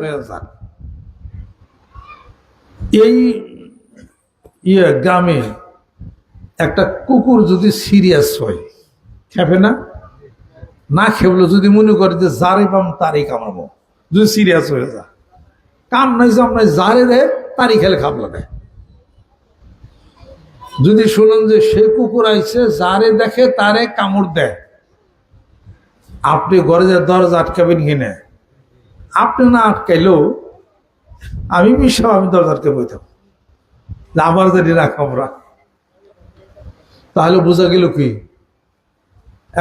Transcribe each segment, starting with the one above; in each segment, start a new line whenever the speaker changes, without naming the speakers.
হয়ে এই ইয়ে গ্রামে একটা কুকুর যদি সিরিয়াস হয়, খেপে না? না খেপলো যদি মনে করে যে যারে পাম তারই কামাবো। যদি সিরিয়াস হয়ে যা কাম নাই জাম নাই, যারে রে তারই খেলে খাবলা দেয় যদি শুনেন যে সে কুকুর আইছে, যারে দেখে তারে কামড় দেয়। আপনি ঘরে যে দরজা আটকাবেন কিনে? আপনি না আটকাইলেও আমি বিশ্বাস আমি দরজা আটকে বইতাম। আবার যদি না আমরা। তাহলে বোঝা গেল কি?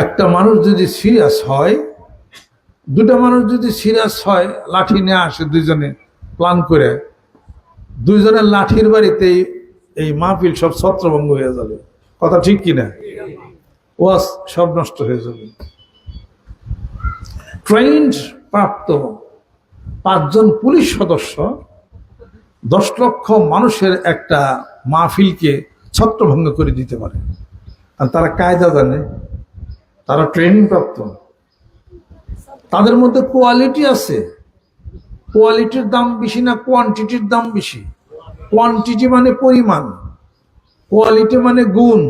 একটা মানুষ যদি সিরিয়াস হয় দুটা মানুষ যদি সিরিয়াস হয়, লাঠি নিয়ে আসে দুইজনে প্ল্যান করে, দুইজনের লাঠির বাড়িতেই এই মাহফিল সব ছত্রভঙ্গ হয়ে যাবে। কথা ঠিক কিনা ওয়াস সব নষ্ট হয়ে যাবে। ট্রেন্ড প্রাপ্ত। পাঁচজন পুলিশ সদস্য দশ লক্ষ মানুষের একটা মাহফিলকে ছত্রভঙ্গ করে দিতে পারে। আর তারা কায়দা জানে, তারা ট্রেনিং প্রাপ্ত তাদের মধ্যে কোয়ালিটি আছে। কোয়ালিটির দাম বেশি না কোয়ান্টিটির দাম বেশি। কোয়ান্টিটি মানে পরিমাণ, কোয়ালিটি মানে গুণ।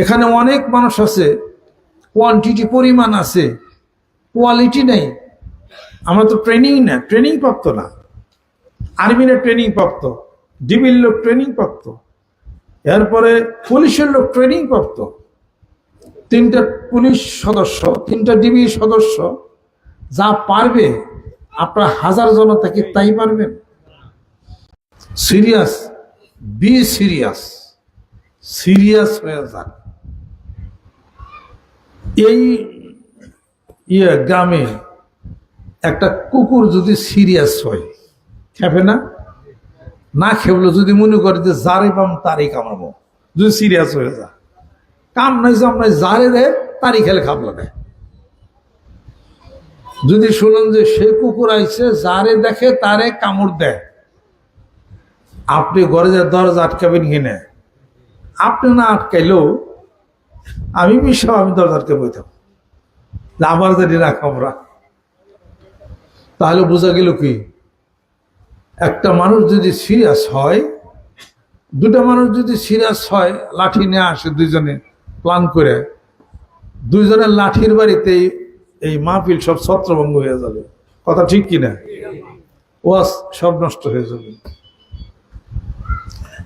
এখানে অনেক মানুষ আছে, কোয়ান্টিটি পরিমাণ আছে, কোয়ালিটি নেই। আমরা তো ট্রেনিং না ট্রেনিং প্রাপ্ত না। আর্মিরা ট্রেনিং প্রাপ্ত ডিবির লোক ট্রেনিং প্রাপ্ত। এরপরে পুলিশের লোক ট্রেনিং প্রাপ্ত। তিনটা পুলিশ সদস্য, তিনটা ডিবি সদস্য যা পারবে, আপনার হাজার জনতাকে তাই পারবেন। সিরিয়াস বি সিরিয়াস সিরিয়াস হয়ে যান এই ইয়ে গ্রামে একটা কুকুর যদি সিরিয়াস হয়, খেপে না? না খেপলো যদি মনে করে যে, যারে পাম, তারই কামাবো। যদি সিরিয়াস হয়ে যা কাম নাই, জাম নাই, যারে রে তারই খেলে খাবলা দেয়। যদি শুনেন যে, সে কুকুর আইছে, যারে দেখে, তারে কামড় দেয়। আপনি ঘরে যে দরজা আটকাবেন কিনে? আপনি না আটকাইলেও আমি বিশ্বাস আমি দরজা আটকে বইতাম আবার যদি না খামরা তাহলে বোঝা গেল কি? একটা মানুষ যদি সিরিয়াস হয়, দুটা মানুষ যদি সিরিয়াস হয়, লাঠি নিয়ে আসে দুইজনে প্ল্যান করে, দুইজনের লাঠির বাড়িতেই এই মাহফিল সব ছত্রভঙ্গ হয়ে যাবে। কথা ঠিক কিনা? ওয়াস সব নষ্ট হয়ে যাবে।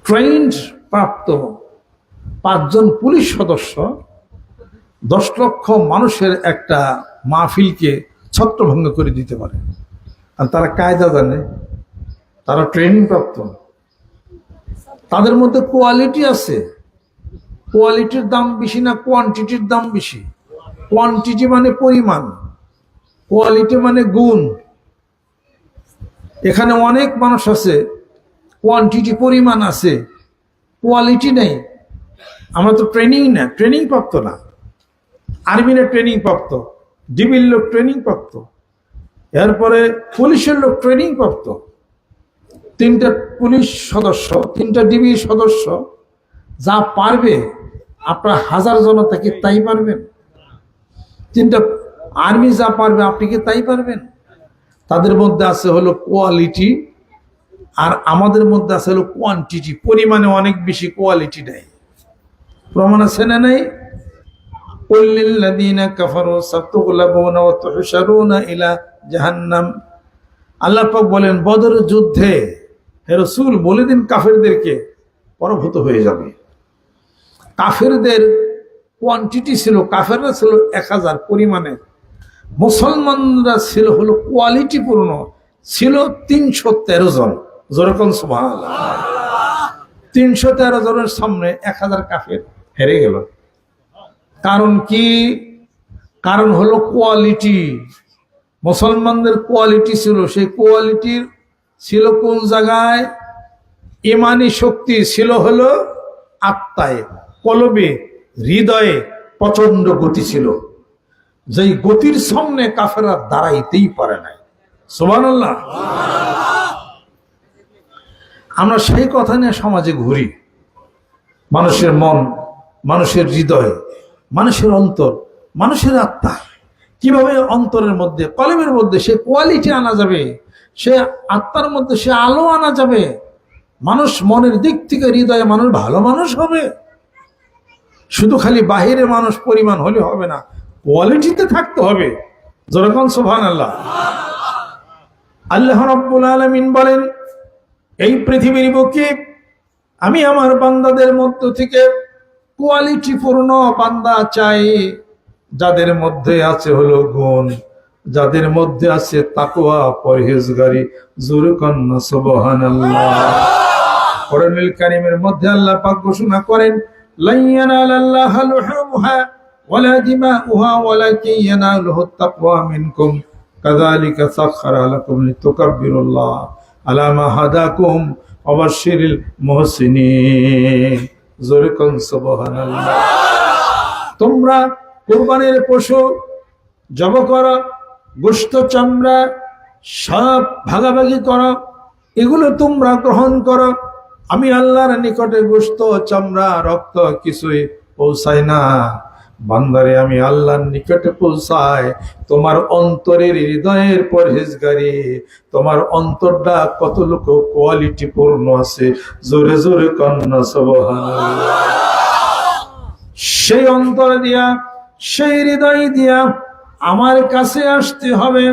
ট্রেন্ড প্রাপ্ত পাঁচজন পুলিশ সদস্য দশ লক্ষ মানুষের একটা মাহফিলকে ছত্রভঙ্গ করে দিতে পারে। আর তারা কায়দা জানে, তারা ট্রেনিং প্রাপ্ত। তাদের মধ্যে কোয়ালিটি আছে। কোয়ালিটির দাম বেশি না কোয়ান্টিটির দাম বেশি? কোয়ান্টিটি মানে পরিমাণ কোয়ালিটি মানে গুণ। এখানে অনেক মানুষ আছে কোয়ান্টিটি পরিমাণ আছে কোয়ালিটি নেই। আমরা তো ট্রেনিং না ট্রেনিং প্রাপ্ত না। আর্মিরা ট্রেনিং প্রাপ্ত। ডিবির লোক ট্রেনিং প্রাপ্ত এরপরে পুলিশের লোক ট্রেনিং প্রাপ্ত তিনটা পুলিশ সদস্য, তিনটা ডিবি সদস্য যা পারবে, আপনার হাজার জনতাকে তাই পারবেন? তিনটা আর্মি যা পারবে, আপনি কি তাই পারবেন? তাদের মধ্যে আছে হলো কোয়ালিটি আর আমাদের মধ্যে আছে হলো কোয়ান্টিটি পরিমাণে অনেক বেশি কোয়ালিটি নেই। প্রমাণ আছে না নেই? قل للذين كفروا ستغلبون وتحشرون إلى جهنم আল্লাহ পাক বলেন বদর যুদ্ধে হে রসুল বলে দিন কাফেরদেরকে পরভূত হয়ে যাবে কাফেরদের কোয়ান্টিটি ছিল কাফেররা ছিল এক হাজার পরিমাণে মুসলমানরা ছিল হলো কোয়ালিটি পূর্ণ ছিল তিনশো তেরো জন যেরকম সুবহান তিনশো তেরো জনের সামনে এক হাজার কাফের হেরে গেল কারণ কি? কারণ হলো কোয়ালিটি মুসলমানদের কোয়ালিটি ছিল। সেই কোয়ালিটির ছিল কোন জায়গায়? ইমানি শক্তি ছিল হলো আত্মায়, কলবে, হৃদয়ে প্রচণ্ড গতি ছিল। যেই গতির সামনে কাফেরা দাঁড়াইতেই পারে নাই। সোমান আমরা সেই কথা নিয়ে সমাজে ঘুরি। মানুষের মন, মানুষের হৃদয় মানুষের অন্তর, মানুষের আত্মা। কীভাবে অন্তরের মধ্যে, কলমের মধ্যে সে কোয়ালিটি আনা যাবে, সে আত্মার মধ্যে সে আলো আনা যাবে। মানুষ মনের দিক থেকে হৃদয়ে মানুষ ভালো মানুষ হবে। শুধু খালি বাহিরে মানুষ পরিমাণ হলে হবে না কোয়ালিটিতে থাকতে হবে। যেরকম সোভান আল্লাহ আল্লাহ রব্বুল আলমিন বলেন, এই পৃথিবীর বুকে আমি আমার বান্দাদের মধ্য থেকে কোয়ালিটি পূর্ণ বান্দা চাই। যাদের মধ্যে আছে হলো গুণ, যাদের মধ্যে আছে তাকুয়া পরহেজগারি, জুরকন্না, সুবহানাল্লাহ। কোরআনুল কারীমের মধ্যে আল্লাহ পাক ঘোষণা করেন লান ইয়ানালাল্লাহা লুহুমুহা ওয়ালা দিমাউহা ওয়ালাকিন ইয়ানালুহু তাকওয়া মিনকুম, কাযালিকা সাখখারা লাকুম লিতুকাব্বিরুল্লাহ আলা মা হাদাকুম ওয়া বাশশিরিল জুরকন তোমরা কোরবানির পশু, জব করো গোস্ত চামড়া, সাপ ভাগাভাগি করো, এগুলো তোমরা গ্রহণ করো। আমি আল্লাহর নিকটে গোস্ত চামড়া, রক্ত কিছুই পৌঁছায় না। বান্দারে, আমি আল্লাহর নিকটে পৌঁছাই। তোমার অন্তরের হৃদয়ের পরহেজগারি, তোমার অন্তরটা কত লোক কোয়ালিটি পূর্ণ আছে? জোরে জোরে কন্যা সুবহানাল্লাহ। সেই অন্তর দিয়া, সেই হৃদয় দিয়া আমার কাছে আসতে হবে।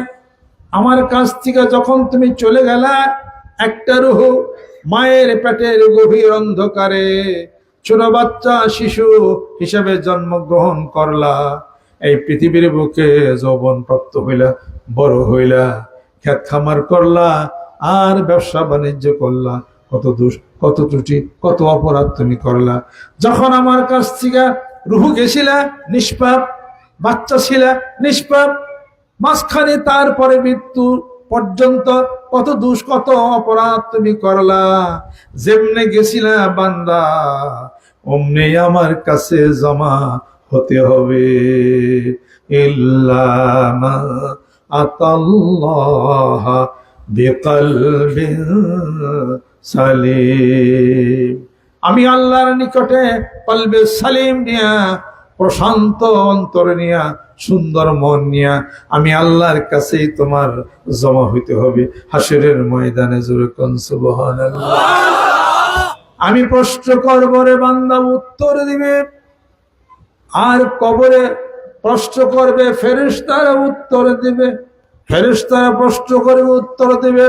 আমার কাছ থেকে যখন তুমি চলে গেলা, একটা রুহ মায়ের পেটের গভীর অন্ধকারে। ছোট বাচ্চা, শিশু হিসেবে জন্মগ্রহণ করলা। এই পৃথিবীর বুকে যৌবন প্রাপ্ত হইলা, বড় হইলা। খ্যাত খামার করলা, আর ব্যবসা বাণিজ্য করলা। কত দোষ, কত ত্রুটি, কত অপরাধ তুমি করলা। যখন আমার কাছ থেকে রুহু গেছিলা, নিষ্পাপ, বাচ্চা ছিলা, নিষ্পাপ, মাঝখানে তারপরে মৃত্যু পর্যন্ত কত দুষ, কত অপরাধ তুমি করলা। যেমনে গেছিলা বান্দা অমনি আমার কাছে জমা হতে হবে। আতাল্লাহ সালিম। আমি আল্লাহর নিকটে কলবে সালিম নিয়া, প্রশান্ত অন্তর নিয়া, সুন্দর মন নিয়া, আমি আল্লাহর কাছেই তোমার জমা হইতে হবে। হাসিরের ময়দানে জোরে কনসুবহান আমি প্রশ্ন করব রে বান্দা, উত্তর দিবে। আর কবরে প্রশ্ন করবে, ফেরেশতারা উত্তর দিবে। ফেরেশতারা প্রশ্ন করবে উত্তর দিবে,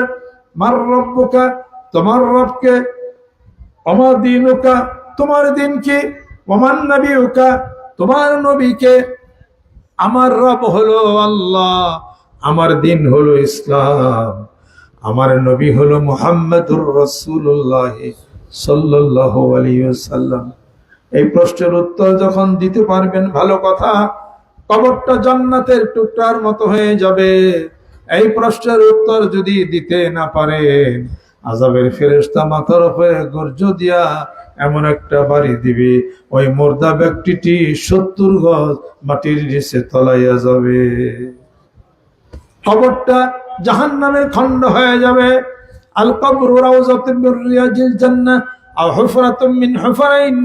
মার রব্বুকা, তোমার রবকে আমার দিনুকা, তোমার দিন কি ওমান নবী উকা তোমার নবীকে। আমার রব হলো আল্লাহ, আমার দিন হলো ইসলাম, আমার নবী হলো মুহাম্মদুর রসুল্লাহ আলিয়াল্লাম এই প্রশ্নের উত্তর যখন দিতে পারবেন, ভালো কথা, কবরটা জান্নাতের টুকরার মতো হয়ে যাবে। এই প্রশ্নের উত্তর যদি দিতে না পারেন আজাবের ফেরেস্তা মাথার উপরে গর্জ দিয়া এমন একটা বাড়ি দিবে, ওই মোর্দা ব্যক্তিটি সত্তর গজ মাটির নিচে তলাইয়া যাবে। খবরটা জাহান নামের খণ্ড হয়ে যাবে। রাউজাতুম মির রিয়াজিল জান্নাহ, আও হুফরাতুম মিন হুফারাইন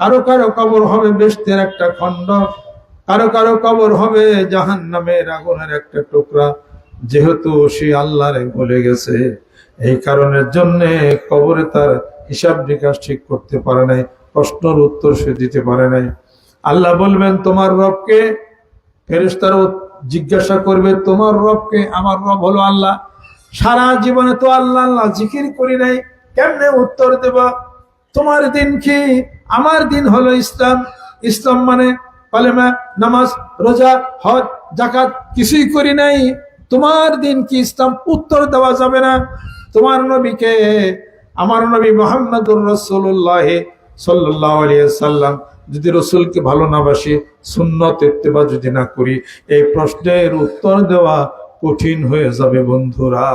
কারও কারও কবর হবে বেস্তের একটা খণ্ড, কারও কারও কবর হবে জাহান নামের আগুনের একটা টুকরা। যেহেতু সে আল্লাহরে ভুলে গেছে, এই কারণের জন্য কবরে তার হিসাব নিকাশ ঠিক করতে পারে নাই, প্রশ্নের উত্তর সে দিতে পারে নাই। আল্লাহ বলবেন, তোমার রবকে ফেরেস্তারও জিজ্ঞাসা করবে, তোমার রবকে, আমার রব হলো আল্লাহ। সারা জীবনে তো আল্লাহ আল্লাহ জিকির করি নাই, কেমনে উত্তর দেব? তোমার দিন কি? আমার দিন হলো ইসলাম। ইসলাম মানে কালেমা, নামাজ, রোজা, হজ জাকাত কিছুই করি নাই। তোমার দিন কি ইসলাম? উত্তর দেওয়া যাবে না। তোমার নবীকে, আমার নবী মোহাম্মদুর রসুল্লাহ সাল্লাহ সাল্লাম, যদি রসুলকে ভালো না বাসি, সুন্নত ইত্তেবা যদি না করি, এই প্রশ্নের উত্তর দেওয়া কঠিন হয়ে যাবে বন্ধুরা।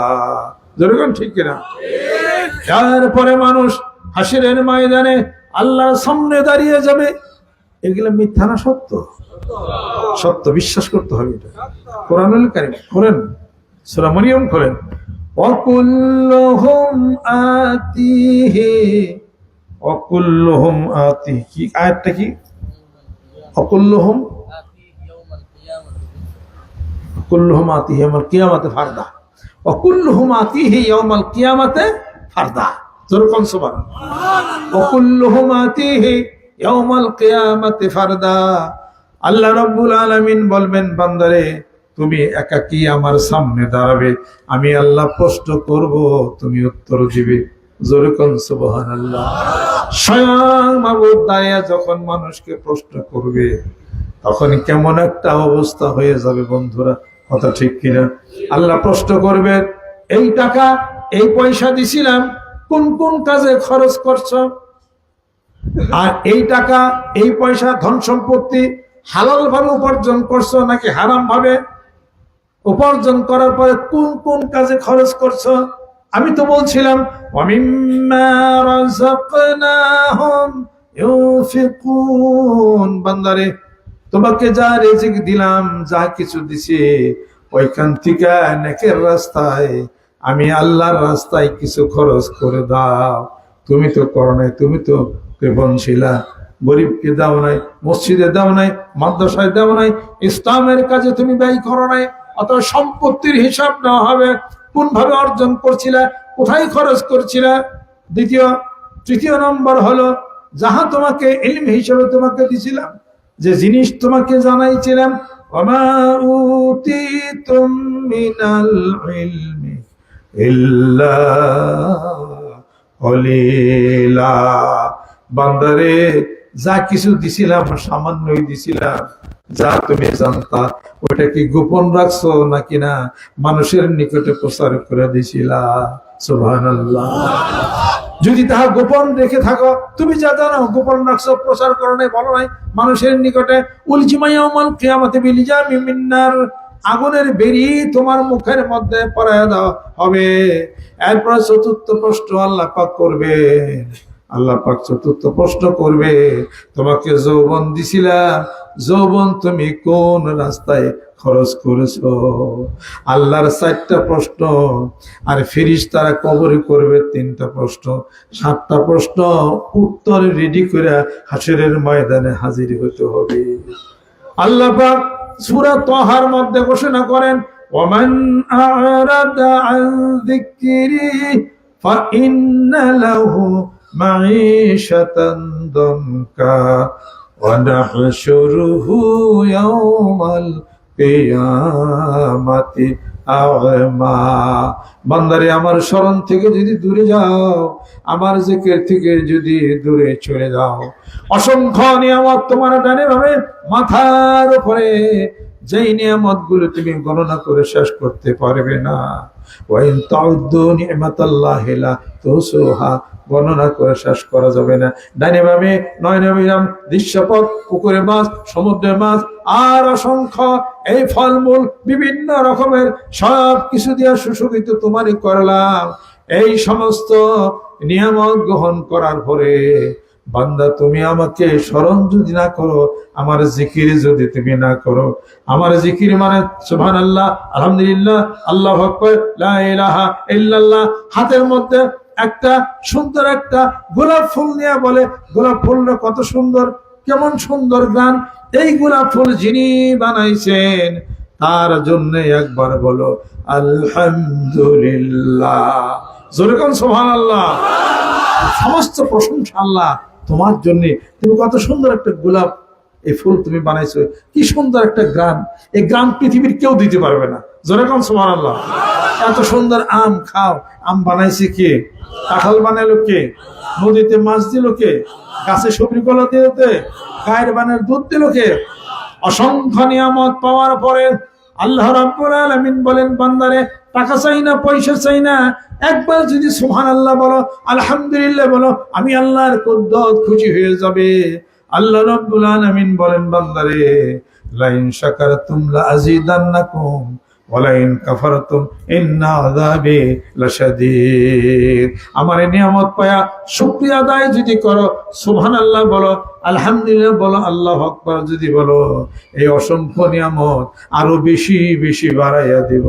যেরকম ঠিক কিনা? তারপরে মানুষ হাসিরের ময়দানে আল্লাহর সামনে দাঁড়িয়ে যাবে। এগুলো মিথ্যা না সত্য? সত্য বিশ্বাস করতে হবে এটা। কোরআনুল কারিম করেন, সুরা মরিয়ম করেন। অকুল্লহুম আতিহি, অকুল্লহুম আতি কি আয়াতটা কি? অকুল্লহুম কুল্লুহুম আতিহি ইয়াউমাল কিয়ামাতে ফারদা। ওয়া কুল্লুহুম আতিহি ইয়াউমাল কিয়ামাতে ফারদা। যেরকম সুবহানাল্লাহ ওয়া কুল্লুহুম আতিহি ইয়াউমাল কিয়ামাতে ফারদা। আল্লাহ রাব্বুল আলামিন বলবেন, বান্দারে, তুমি একাকী আমার সামনে দাঁড়াবে। আমি আল্লাহ প্রশ্ন করব, তুমি উত্তর দিবে যেরকম সুবহানাল্লাহ। স্বয়ং মাবুদ দাঁড়িয়ে যখন মানুষকে প্রশ্ন করবে, তখন কেমন একটা অবস্থা হয়ে যাবে বন্ধুরা। কথা ঠিক কিনা? আল্লাহ প্রশ্ন করবেন এই টাকা, এই পয়সা দিছিলাম, কোন কোন কাজে খরচ করছ? আর এই টাকা, এই পয়সা ধন সম্পত্তি হালাল ভাবে উপার্জন করছ নাকি হারাম ভাবে উপার্জন করার পরে কোন কোন কাজে খরচ করছ? আমি তো বলছিলাম বান্দারে তোমাকে যা রেজিক দিলাম, যা কিছু দিছি, ওইখান থেকে নেকের রাস্তায় আমি আল্লাহর রাস্তায় কিছু খরচ করে দাও। তুমি তো করো নাই, তুমি তো কৃপণ গরিবকে দাও নাই, মসজিদে দাও নাই, মাদ্রাসায় দাও নাই, ইসলামের কাজে তুমি ব্যয় করো নাই অত সম্পত্তির হিসাব নেওয়া হবে কোন ভাবে অর্জন করছিলা, কোথায় খরচ করছিলা। দ্বিতীয়, তৃতীয় নম্বর হলো, যাহা তোমাকে ইলম হিসেবে তোমাকে দিছিলাম যে জিনিস তোমাকে জানাইছিলাম বান্দারে, যা কিছু দিছিলাম, সামান্যই দিছিলাম। যা তুমি জানতা ওটা কি গোপন রাখছো নাকি না? মানুষের নিকটে প্রচার করে দিছিলা। সুবহানাল্লাহ। যদি তাহা গোপন রেখে থাকো, তুমি যা জানো, গোপন রাখছো প্রচার করো নাই বলো নাই মানুষের নিকটে উলজিমাইয়ামাল কিয়ামতে বিলিজা মিমিন্নার আগুনের বেরি তোমার মুখের মধ্যে পড়ায় হবে। এরপর চতুর্থ প্রশ্ন আল্লাহ পাক করবে। আল্লাহ পাক চতুর্থ প্রশ্ন করবে, তোমাকে যৌবন দিছিলা যৌবন তুমি কোন রাস্তায় খরচ করেছ। আল্লাহর চারটা প্রশ্ন, আর ফিরিস তারা কবরে করবে তিনটা প্রশ্ন। সাতটা প্রশ্ন, উত্তর রেডি করে হাসিরের ময়দানে হাজির হতে হবে। আল্লাহ সূরা তহার মধ্যে ঘোষণা করেন, ওমান আ'রাদা আন যিকরি কিয়ামাতি আ'মা বান্দারে, আমার স্মরণ থেকে যদি দূরে যাও, আমার জেকের থেকে যদি দূরে চলে যাও, অসংখ্য নিয়ামত তোমার ডানে ভাবে মাথার উপরে যেই নিয়ামতগুলো তুমি গণনা করে শেষ করতে পারবে না গণনা করে শেষ করা যাবে না। ডাইনে নয়নে বিরাম দৃশ্যপথ পুকুরে মাছ সমুদ্রের মাছ, আর অসংখ্য এই ফলমূল বিভিন্ন রকমের সব কিছু দিয়ে সুশোভিত তোমারই করলাম। এই সমস্ত নিয়ামত গ্রহণ করার পরে বান্দা, তুমি আমাকে স্মরণ যদি না করো, আমার জিকির যদি তুমি না করো। আমার জিকির মানে সুবহান আল্লাহ আলহামদুলিল্লাহ আল্লাহ হাতের মধ্যে একটা সুন্দর একটা গোলাপ ফুল নিয়ে বলে, গোলাপ ফুলটা কত সুন্দর, কেমন সুন্দর গান। এই গোলাপ ফুল যিনি বানাইছেন, তার জন্য একবার বলো, আলহামদুলিল্লাহ। যেরকম সোহান আল্লাহ সমস্ত প্রশংসা আল্লাহ। তোমার জন্য। তুমি কত সুন্দর একটা গোলাপ, এই ফুল তুমি বানাইছো। কি সুন্দর একটা গ্রাম। এই গ্রাম পৃথিবীর কেউ দিতে পারবে না। যেরকম সোহান আল্লাহ এত সুন্দর আম খাও। আম বানাইছে কে? কাঁঠাল বানাইলো কে? নদীতে মাছ দিল কে? গাছে সবজি কলা দিতে গায়ের বানের দুধ দিল কে? অসংখ্য নিয়ামত পাওয়ার পরে আল্লাহ রাব্বুল আলামিন বলেন, বান্দারে টাকা চাই না, পয়সা চাই না। একবার যদি সুবহান আল্লাহ বলো, আলহামদুলিল্লাহ বলো, আমি আল্লাহর খুশি হয়ে যাবে। আল্লাহ রাব্বুল আলামিন বলেন, বান্দারে, লাইন শাকারতুম লা আযীদান্নাকুম ওয়ালাইন কাফারতুম, ইন্না আমার নিয়ামত পায়া শুকরিয়া আদায় যদি করো, সুবহানাল্লাহ বলো আলহামদুলিল্লাহ বলো, আল্লাহ আকবার যদি বলো, এই অসংখ্য নিয়ামত আরও বেশি বেশি বাড়াইয়া দিব।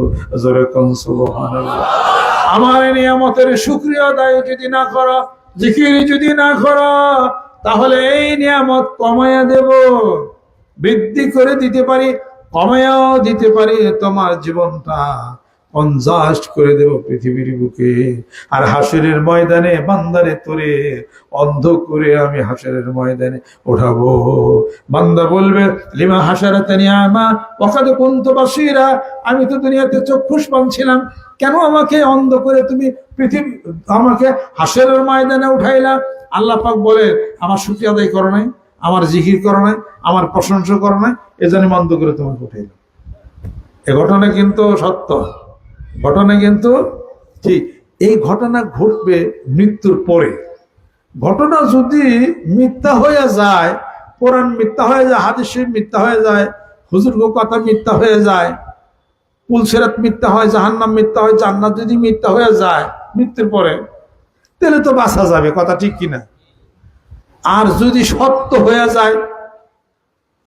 আমার এই নিয়ামতের শুকরিয়া আদায় যদি না করো, জিকির যদি না করো, তাহলে এই নিয়ামত কমাইয়া দেব। বৃদ্ধি করে দিতে পারি কমেও দিতে পারি তোমার জীবনটা। কনজাস্ট করে দেব পৃথিবীর বুকে। আর হাসিরের ময়দানে বান্দারে তোরে অন্ধ করে আমি হাসিরের ময়দানে ওঠাবো। বান্দা বলবে, লিমা হাসারা তানি আমা ওখানে কুন্ত বাসিরা আমি তো দুনিয়াতে চক্ষুষ ছিলাম কেন আমাকে অন্ধ করে তুমি পৃথিবী, আমাকে হাসিরের ময়দানে উঠাইলা? আল্লাহ পাক বলে, আমার সুখী আদায় করো নাই, আমার জিকির করো নাই, আমার প্রশংসা করো নাই, এজন্য বন্ধ করে তোমাকে উঠাইলাম। এ ঘটনা কিন্তু সত্য। ঘটনা কিন্তু ঠিক, এই ঘটনা ঘটবে মৃত্যুর পরে। ঘটনা যদি মিথ্যা হয়ে যায়, কোরআন মিথ্যা হয়ে যায়, হাদিস মিথ্যা হয়ে যায় হুজুর কথা মিথ্যা হয়ে যায়, পুলসেরাত মিথ্যা হয়, জাহান্নাম মিথ্যা হয়, জান্নাত যদি মিথ্যা হয়ে যায় মৃত্যুর পরে, তাহলে তো বাঁচা যাবে, কথা ঠিক কিনা? আর যদি সত্য হয়ে যায়